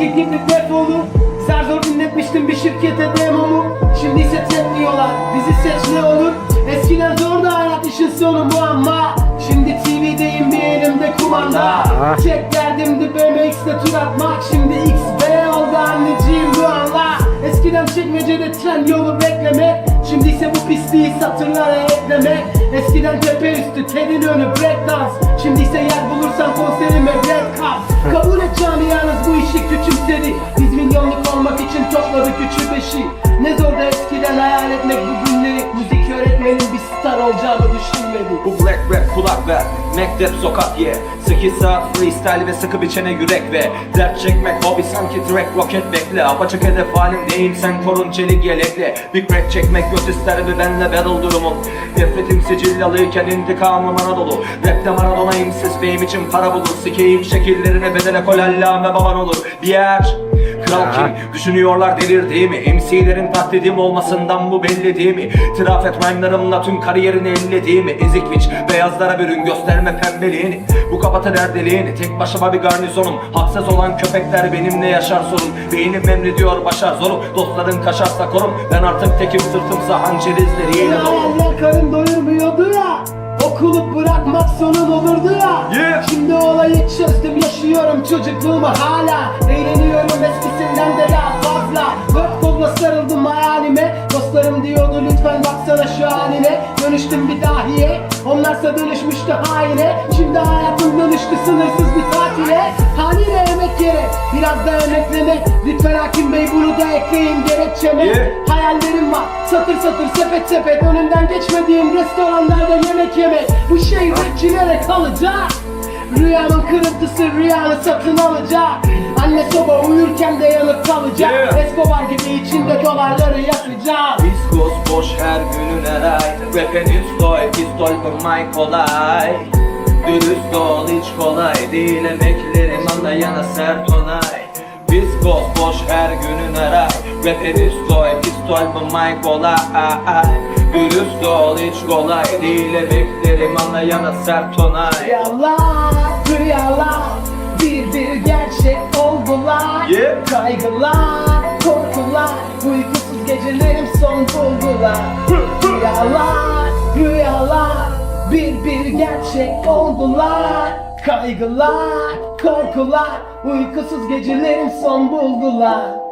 Önceki gibi defolu. Zar zor dinletmiştim bir şirkete demomu. Şimdi ise tek diyorlar Bizi seç ne olur? Eskiden zordu hayat işin sonu bu ama. Şimdi TV'deyim bir elimde kumanda. Tek derdimdi BMX'de tur atmak. Şimdi XB oldu anneciğim bu anla. Eskiden çekmecede tren yolu beklemek. Şimdi ise bu pisliği satırlara eklemek Eskiden tepe üstü telin önü breakdance Şimdi ise yer bulursan konserime red cup Kabul et camianız bu işi küçümsedi. Biz milyonluk olmak için topladık üçü beşi. Ne zor da eskiden hayal etmek bu günleri Müzik öğretmenin bir star olacağını düşünmedi. Bu black rap kulak ver. Mektep sokak ye. 8 saat freestyle ve sıkı biçene yürek ve Dert çekmek. Hobi sanki track roket bekle. Apaçık hedef halindeyim sen korun çelik yelekle. Bir crack çekmek göt ister mi? Benle battle durumun Nefretim sicillalıyken intikamım Anadolu. Rapte Maradona'yım siz benim için para bulur. Sikeyim şekillerine bedene kol allame baban olur. Bir yer Kral kim? Düşünüyorlar delirdiğimi MC'lerin taklidim olmasından bu belli değil mi? Tirafet rhyme'larımla tüm kariyerini ellediğimi Ezik biç beyazlara bürün gösterme pembeliğini. Bu kapatır her deliğini tek başıma bir garnizonum. Haksız olan köpekler benimle yaşar sorun Beynim emrediyor başar zorum. Dostların kaşarsa korum. Ben artık tekim sırtımsa hançer izleriyle dolu Hayaller karın doyurmuyordu ya Okulu bırakmak sonun olurdu ya. Yeah. Şimdi olayı çözdüm yaşıyorum çocukluğumu hala Eğleniyorum eskisinden de daha fazla. Dört kolla sarıldım hayalime. Dostlarım diyordu lütfen baksana şu haline. Dönüştüm bir dahiye. Onlarsa dönüşmüştü haine Şimdi hayatım dönüştü sınırsız bir tatile. Haliyle emek Biraz da emekleme Lütfen hakim bey bunu da ekleyin gerekçeme. Yeah. Hayallerim var. Satır satır sepet sepet Önünden geçmediğim restoranlarda yemek yemek. Bu şey rapçilere kalacak. Rüyanın kırıntısı rüyanı satın alacak. Anne soba uyurken de yanıp kalacak. Yeah. Escobar gibi içinde dolarları yakacak. Diskos boş her günün her ay Rap'e pistol, pistol kurmay kolay Dürüst ol hiç kolay değil Emeklerim anlayana sert onay. Diskos boş her günün her ay Rap'e pistol, pistol kurmay kolay Dürüst ol hiç kolay değil Emeklerim anlayana sert onay. Rüyalar, rüyalar Bir bir gerçek oldular Yeah. Kaygılar, korkular Uykusuz gecelerim son buldular Bir gerçek oldular. Kaygılar, korkular Uykusuz gecelerim son buldular